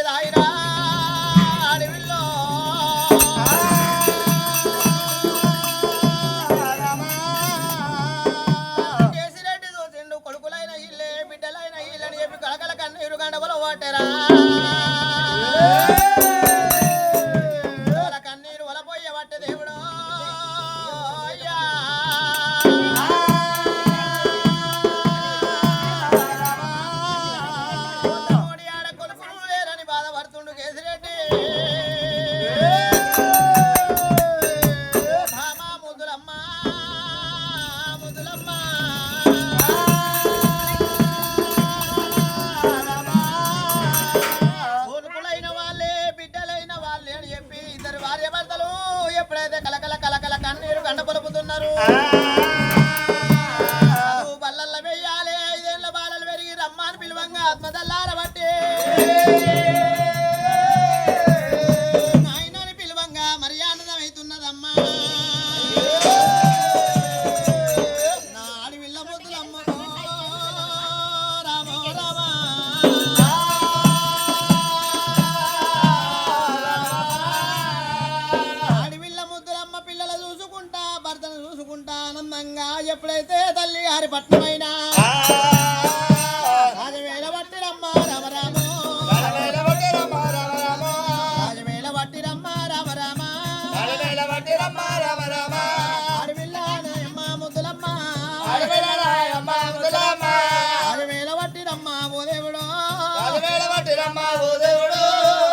ఆయన. ఆనందంగా ఎప్పుడైతే తల్లి గారి పట్నమైనా? రాజవేళ పట్టిరమ్మ రాజవేళ పట్టిరమ్మ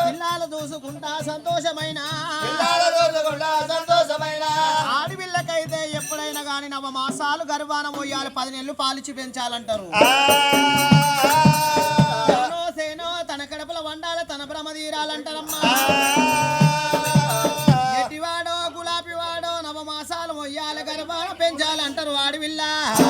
పిల్లాలు చూసుకుంటా సంతోషమైన? మాసాలు గర్భాన మొయ్యాలి పది నెలలు పాలిచి పెంచాలంటారు. సేనో తన కడపల వండాలి తన భ్రమ తీరాలంటారమ్మా. ఎటివాడో గులాబీ వాడో నవ మాసాలు మొయ్యాలి గర్భాన పెంచాలంటారు ఆడవిల్ల. పిల్లలు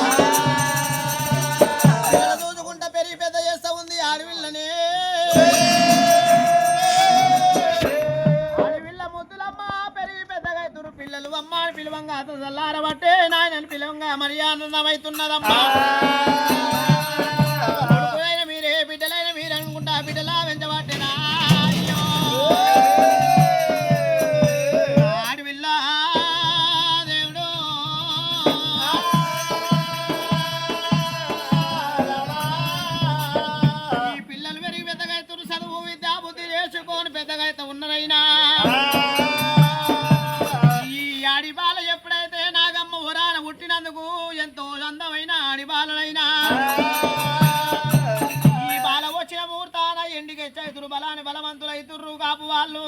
మర్యాదమైతున్నదమ్మా కొడుకులైన మీరే బిడ్డలైన మీరు అనుకుంటా బిడ్డలా వెంచబట్టేనా దేవుడు. ఈ పిల్లలు పెద్దగా చదువు అయితే అందమైన ఆడిబాలనైనా ఈ బాల వచ్చిన ముహూర్తాన ఎండికెచ్చైతురు బలాన్ని బలవంతులైతుర్రు కాపు వాళ్ళు.